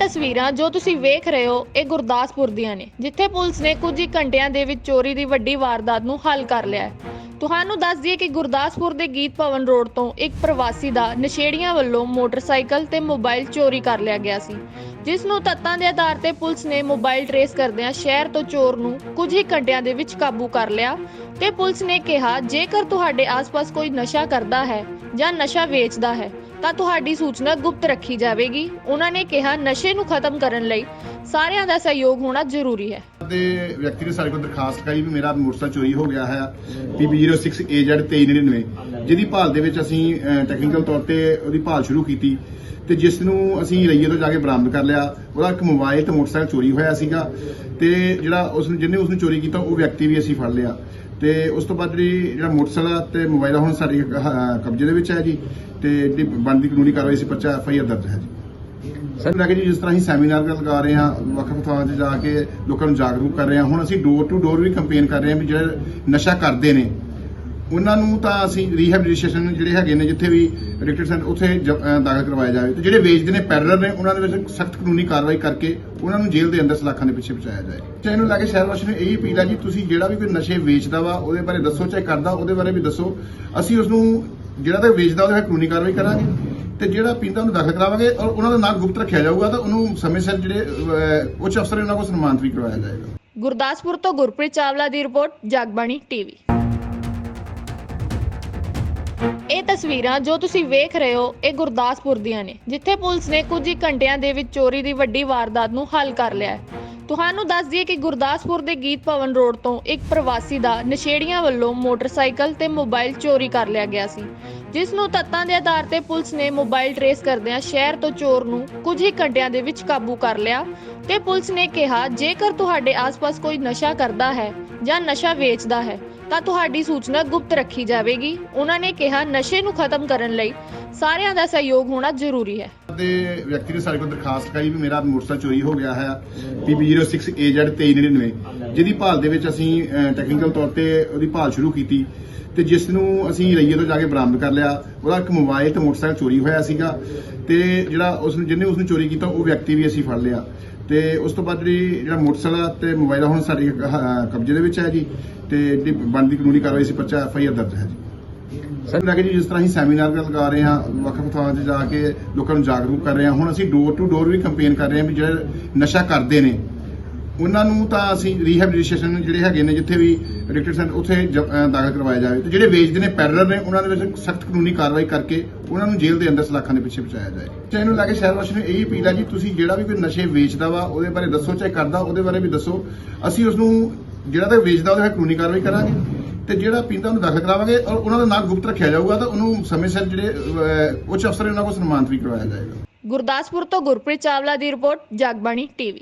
ਤਸਵੀਰਾਂ ਜੋ ਤੁਸੀਂ ਵੇਖ ਰਹੇ ਹੋ, ਇਹ ਗੁਰਦਾਸਪੁਰ ਦੀਆਂ ਨੇ, ਜਿੱਥੇ ਪੁਲਿਸ ਨੇ ਕੁਝ ਹੀ ਘੰਟਿਆਂ ਦੇ ਵਿੱਚ ਚੋਰੀ ਦੀ ਵੱਡੀ ਵਾਰਦਾਤ ਨੂੰ ਹੱਲ ਕਰ ਲਿਆ ਹੈ। ਤੁਹਾਨੂੰ ਦੱਸ ਦਈਏ ਕਿ ਗੁਰਦਾਸਪੁਰ ਦੇ ਗੀਤ ਭਵਨ ਰੋਡ ਤੋਂ ਇੱਕ ਪ੍ਰਵਾਸੀ ਦਾ ਨਸ਼ੇੜੀਆਂ ਵੱਲੋਂ ਮੋਟਰਸਾਈਕਲ ਤੇ ਮੋਬਾਈਲ ਚੋਰੀ ਕਰ ਲਿਆ ਗਿਆ ਸੀ, ਜਿਸ ਨੂੰ ਤੱਤਾਂ ਦੇ ਆਧਾਰ ਤੇ ਪੁਲਿਸ ਨੇ ਮੋਬਾਈਲ ਟਰੇਸ ਕਰਦਿਆਂ ਸ਼ਹਿਰ ਤੋਂ ਚੋਰ ਨੂੰ ਕੁਝ ਹੀ ਘੰਟਿਆਂ ਦੇ ਵਿੱਚ ਕਾਬੂ ਕਰ ਲਿਆ ਤੇ ਪੁਲਿਸ ਨੇ ਕਿਹਾ, ਜੇਕਰ ਤੁਹਾਡੇ ਆਸ-ਪਾਸ ਕੋਈ ਨਸ਼ਾ ਕਰਦਾ ਹੈ ਜਾਂ ਨਸ਼ਾ ਵੇਚਦਾ ਹੈ ਤਾਂ ਤੁਹਾਡੀ ਸੂਚਨਾ ਗੁਪਤ ਰੱਖੀ ਜਾਵੇਗੀ। ਉਹਨਾਂ ਨੇ ਕਿਹਾ, ਨਸ਼ੇ ਨੂੰ ਖਤਮ ਕਰਨ ਲਈ ਸਾਰਿਆਂ ਦਾ ਸਹਿਯੋਗ ਹੋਣਾ ਜ਼ਰੂਰੀ ਹੈ। ਦੇ ਵਿਅਕਤੀ ਨੇ ਸਾਡੇ ਕੋਲ ਦਰਖਾਸਤ ਕਰੀ ਵੀ ਮੇਰਾ ਮੋਟਰਸਾਈਕਲ ਚੋਰੀ ਹੋ ਗਿਆ ਹੈ। PB06AZ2399 ਜਿਹਦੀ ਭਾਲ ਦੇ ਵਿੱਚ ਅਸੀਂ ਟੈਕਨੀਕਲ ਤੌਰ ਤੇ ਉਹਦੀ ਭਾਲ ਸ਼ੁਰੂ ਕੀਤੀ ਤੇ ਜਿਸ ਨੂੰ ਅਸੀਂ ਰਈਏ ਤੋਂ ਜਾ ਕੇ ਬਰਾਮਦ ਕਰ ਲਿਆ। ਉਹਦਾ ਇੱਕ ਮੋਬਾਈਲ ਤੇ ਮੋਟਰਸਾਈਕਲ ਚੋਰੀ ਹੋਇਆ ਸੀਗਾ ਤੇ ਜਿਹੜਾ ਉਸ ਨੂੰ ਜਿਹਨੇ ਉਸ ਨੂੰ ਚੋਰੀ ਕੀਤਾ, ਉਹ ਵਿਅਕਤੀ ਵੀ ਅਸੀਂ ਫੜ ਲਿਆ। ਤੇ ਉਸ ਤੋਂ ਬਾਅਦ ਜਿਹੜੀ ਜਿਹੜਾ ਮੋਟਰਸਾਈਕਲ ਤੇ ਮੋਬਾਈਲ ਹੁਣ ਸਾਡੇ ਕਬਜ਼ੇ ਦੇ ਵਿੱਚ ਹੈ ਜੀ ਤੇ ਜਿਹੜੀ ਬਣਦੀ ਕਾਨੂੰਨੀ ਕਾਰਵਾਈ ਸੀ ਪਰਚਾ ਐਫਆਈਆਰ ਦਰਜ ਹੈ ਜੀ। ਸਰ ਲੱਗੇ ਜੀ ਜਿਸ ਤਰ੍ਹਾਂ ਅਸੀਂ ਸੈਮੀਨਾਰ ਲਗਾ ਰਹੇ ਹਾਂ ਵੱਖ-ਵੱਖ ਥਾਵਾਂ ਤੇ ਜਾ ਕੇ ਲੋਕਾਂ ਨੂੰ ਜਾਗਰੂਕ ਕਰ ਰਹੇ ਹਾਂ ਹੁਣ ਅਸੀਂ door to door we campaign ਕਰ ਰਹੇ ਹਾਂ ਵੀ ਜਿਹੜੇ ਨਸ਼ਾ ਕਰਦੇ ਨੇ ਉਹਨਾਂ ਨੂੰ ਤਾਂ ਅਸੀਂ ਰੀਹੈਬਿਲਿਟੇਸ਼ਨ ਜਿਹੜੇ ਹੈਗੇ ਨੇ ਜਿੱਥੇ ਵੀ ਐਡਿਕਟਡ ਸੈਂਟਰ ਉੱਥੇ ਜ- ਅਹ ਦਾਖਲ ਕਰਵਾਇਆ ਜਾਵੇ। ਤੇ ਜਿਹੜੇ ਵੇਚਦੇ ਨੇ ਪੈਰਲਰ ਨੇ ਉਹਨਾਂ ਦੇ ਵਿੱਚ ਸਖਤ ਕਾਨੂੰਨੀ ਕਾਰਵਾਈ ਕਰਕੇ ਉਹਨਾਂ ਨੂੰ ਜੇਲ੍ਹ ਦੇ ਅੰਦਰ ਸਲਾਖਾਂ ਦੇ ਪਿੱਛੇ ਪਹੁੰਚਾਇਆ ਜਾਏ। ਤੇ ਇਹਨੂੰ ਲੈ ਕੇ ਸ਼ਹਿਰ ਵਾਸੀਆਂ ਨੂੰ ਇਹੀ ਅਪੀਲ ਹੈ ਜੀ ਤੁਸੀਂ ਜਿਹੜਾ ਵੀ ਕੋਈ ਨਸ਼ੇ ਵੇਚਦਾ ਵਾ ਉਹਦੇ ਬਾਰੇ ਦੱਸੋ ਚਾਹੇ ਕਰਦਾ ਉਹਦੇ ਬਾਰੇ ਵੀ ਦੱਸੋ। ਅਸੀਂ ਉਸ ਨੂੰ ਜਿਹੜਾ ਤਾਂ ਵੇਚਦਾ ਉਹਦੇ 'ਤੇ ਕਾਨੂੰਨੀ ਕਾਰਵਾਈ ਕਰਾਂਗੇ। ਤੇ ਜਿਹੜਾ ਪੀਂਦਾ ਉਹਨੂੰ ਦਾਖਲ ਕਰਾਵਾਂਗੇ ਔਰ ਉਹਨਾਂ ਦਾ ਨਾਂ ਗੁਪਤ ਰੱਖਿਆ ਜਾਊਗਾ ਤਾਂ ਉਹਨੂੰ ਸਮੇਂ ਸਿਰ ਜਿਹੜੇ ਅਹ, ਉੱਚ ਅਫਸਰ ਨੇ ਉਹਨਾਂ ਕੋਲ ਸਨਮਾਨਿਤ ਵੀ ਕਰਵਾਇਆ ਜਾਏਗਾ। ਗੁਰਦਾਸਪੁਰ ਤੋਂ ਗੁਰਪ੍ਰੀਤ ਚਾਵਲਾ ਦੀ ਰਿਪੋਰਟ ਜਗਬਾਣੀ ਟੀਵੀ। ਇਹ ਤਸਵੀਰਾਂ ਜੋ ਤੁਸੀਂ ਵੇਖ ਰਹੇ ਹੋ, ਇਹ ਗੁਰਦਾਸਪੁਰ ਦੀਆਂ ਨੇ, ਜਿੱਥੇ ਪੁਲਿਸ ਨੇ ਕੁਝ ਹੀ ਘੰਟਿਆਂ ਦੇ ਵਿੱਚ ਚੋਰੀ ਦੀ ਵੱਡੀ ਵਾਰਦਾਤ ਨੂੰ ਹੱਲ ਕਰ ਲਿਆ ਹੈ। ਤੁਹਾਨੂੰ ਦੱਸ ਦਈਏ ਕਿ ਗੁਰਦਾਸਪੁਰ ਦੇ ਗੀਤ ਭਵਨ ਰੋਡ ਤੋਂ ਇੱਕ ਪ੍ਰਵਾਸੀ ਦਾ ਨਸ਼ੇੜੀਆਂ ਵੱਲੋਂ ਮੋਟਰਸਾਈਕਲ ਤੇ ਮੋਬਾਈਲ ਚੋਰੀ ਕਰ ਲਿਆ ਗਿਆ ਸੀ, ਜਿਸ ਨੂੰ ਤੱਤਾਂ ਦੇ ਆਧਾਰ ਤੇ ਪੁਲਿਸ ਨੇ ਮੋਬਾਈਲ ਟਰੇਸ ਕਰਦਿਆਂ ਸ਼ਹਿਰ ਤੋਂ ਚੋਰ ਨੂੰ ਕੁਝ ਹੀ ਘੰਟਿਆਂ ਦੇ ਵਿੱਚ ਕਾਬੂ ਕਰ ਲਿਆ ਤੇ ਪੁਲਿਸ ਨੇ ਕਿਹਾ, ਜੇਕਰ ਤੁਹਾਡੇ ਆਸ-ਪਾਸ ਕੋਈ ਨਸ਼ਾ ਕਰਦਾ ਹੈ ਜਾਂ ਨਸ਼ਾ ਵੇਚਦਾ ਹੈ ਤਾਂ ਤੁਹਾਡੀ ਸੂਚਨਾ ਗੁਪਤ ਰੱਖੀ ਜਾਵੇਗੀ। ਉਹਨਾਂ ਨੇ ਕਿਹਾ, ਨਸ਼ੇ ਨੂੰ ਖਤਮ ਕਰਨ ਲਈ ਸਾਰਿਆਂ ਦਾ ਸਹਿਯੋਗ ਹੋਣਾ ਜ਼ਰੂਰੀ ਹੈ। ਦੇ ਵਿਅਕਤੀ ਨੇ ਸਾਡੇ ਕੋਲ ਦਰਖਾਸਤ ਕਰੀ ਵੀ ਮੇਰਾ ਮੋਟਰਸਾਈਕਲ ਚੋਰੀ ਹੋ ਗਿਆ ਹੈ। PB06AZ2399 ਜਿਹਦੀ ਭਾਲ ਦੇ ਵਿੱਚ ਅਸੀਂ ਟੈਕਨੀਕਲ ਤੌਰ ਤੇ ਉਹਦੀ ਭਾਲ ਸ਼ੁਰੂ ਕੀਤੀ ਤੇ ਜਿਸ ਨੂੰ ਅਸੀਂ ਰਈਏ ਤੋਂ ਜਾ ਕੇ ਬਰਾਮਦ ਕਰ ਲਿਆ। ਉਹਦਾ ਇੱਕ ਮੋਬਾਈਲ ਤੇ ਮੋਟਰਸਾਈਕਲ ਚੋਰੀ ਹੋਇਆ ਸੀਗਾ ਤੇ ਜਿਹੜਾ ਉਸ ਨੂੰ ਜਿਹਨੇ ਉਸ ਨੂੰ ਚੋਰੀ ਕੀਤਾ, ਉਹ ਵਿਅਕਤੀ ਵੀ ਅਸੀਂ ਫੜ ਲਿਆ। ਤੇ ਉਸ ਤੋਂ ਬਾਅਦ ਜਿਹੜੀ ਜਿਹੜਾ ਮੋਟਰਸਾਈਕਲ ਆ ਤੇ ਮੋਬਾਈਲ ਹੁਣ ਸਾਡੇ ਕਬਜ਼ੇ ਦੇ ਵਿੱਚ ਹੈ ਜੀ ਤੇ ਜਿਹੜੀ ਬਣਦੀ ਕਾਨੂੰਨੀ ਕਾਰਵਾਈ ਸੀ ਪਰਚਾ ਐਫ ਆਈ ਆਰ ਦਰਜ ਹੈ ਜੀ। ਸਰ ਲੱਗੇ ਜੀ ਜਿਸ ਤਰ੍ਹਾਂ ਅਸੀਂ ਸੈਮੀਨਾਰ ਲਗਾ ਰਹੇ ਹਾਂ, ਵੱਖ-ਵੱਖ ਥਾਵਾਂ ਤੇ ਜਾ ਕੇ ਲੋਕਾਂ ਨੂੰ ਜਾਗਰੂਕ ਕਰ ਰਹੇ ਹਾਂ। ਹੁਣ ਅਸੀਂ door to door we campaign ਕਰ ਰਹੇ ਹਾਂ ਵੀ ਜਿਹੜੇ ਨਸ਼ਾ ਕਰਦੇ ਨੇ ਉਹਨਾਂ ਨੂੰ ਤਾਂ ਅਸੀਂ ਰੀਹੈਬਿਲਿਟੇਸ਼ਨ ਜਿਹੜੇ ਹੈਗੇ ਨੇ ਜਿੱਥੇ ਵੀ ਐਡਿਕਟਡ ਸੈਂਟਰ ਉੱਥੇ ਜ- ਅਹ ਦਾਖਲ ਕਰਵਾਇਆ ਜਾਵੇ। ਤੇ ਜਿਹੜੇ ਵੇਚਦੇ ਨੇ ਪੈਰਲਰ ਨੇ ਉਹਨਾਂ ਦੇ ਵਿੱਚ ਸਖਤ ਕਾਨੂੰਨੀ ਕਾਰਵਾਈ ਕਰਕੇ ਉਹਨਾਂ ਨੂੰ ਜੇਲ੍ਹ ਦੇ ਅੰਦਰ ਸਲਾਖਾਂ ਦੇ ਪਿੱਛੇ ਪਹੁੰਚਾਇਆ ਜਾਏ। ਤੇ ਇਹਨੂੰ ਲੈ ਸ਼ਹਿਰ ਵਾਸੀਆਂ ਨੂੰ ਇਹੀ ਅਪੀਲ ਹੈ ਜੀ ਤੁਸੀਂ ਜਿਹੜਾ ਵੀ ਕੋਈ ਨਸ਼ੇ ਵੇਚਦਾ ਵਾ ਉਹਦੇ ਬਾਰੇ ਦੱਸੋ ਚਾਹੇ ਕਰਦਾ ਉਹਦੇ ਬਾਰੇ ਵੀ ਦੱਸੋ। ਅਸੀਂ ਉਸ ਨੂੰ ਜਿਹੜਾ ਤਾਂ ਵੇਚਦਾ ਉਹਦੇ 'ਤੇ ਕਾਨੂੰਨੀ ਕਾਰਵਾਈ ਕਰਾਂਗੇ। ਤੇ ਜਿਹੜਾ ਪੀਂਦਾ ਉਹਨੂੰ ਦਾਖਲ ਕਰਾਵਾਂਗੇ ਔਰ ਉਹਨਾਂ ਦਾ ਨਾਂ ਗੁਪਤ ਰੱਖਿਆ ਜਾਊਗਾ ਤਾਂ ਉਹਨੂੰ ਸਮੇਂ ਸਿਰ ਜਿਹੜੇ ਅਹ, ਉੱਚ ਅਫਸਰ ਨੇ ਉਹਨਾਂ ਕੋਲ ਸਨਮਾਨਿਤ ਵੀ ਕਰਵਾਇਆ ਜਾਏਗਾ। ਗੁਰਦਾਸਪੁਰ ਤੋਂ ਗੁਰਪ੍ਰੀਤ ਚਾਵਲਾ ਦੀ ਰਿਪੋਰਟ ਜਗਬਾਣੀ ਟੀਵੀ।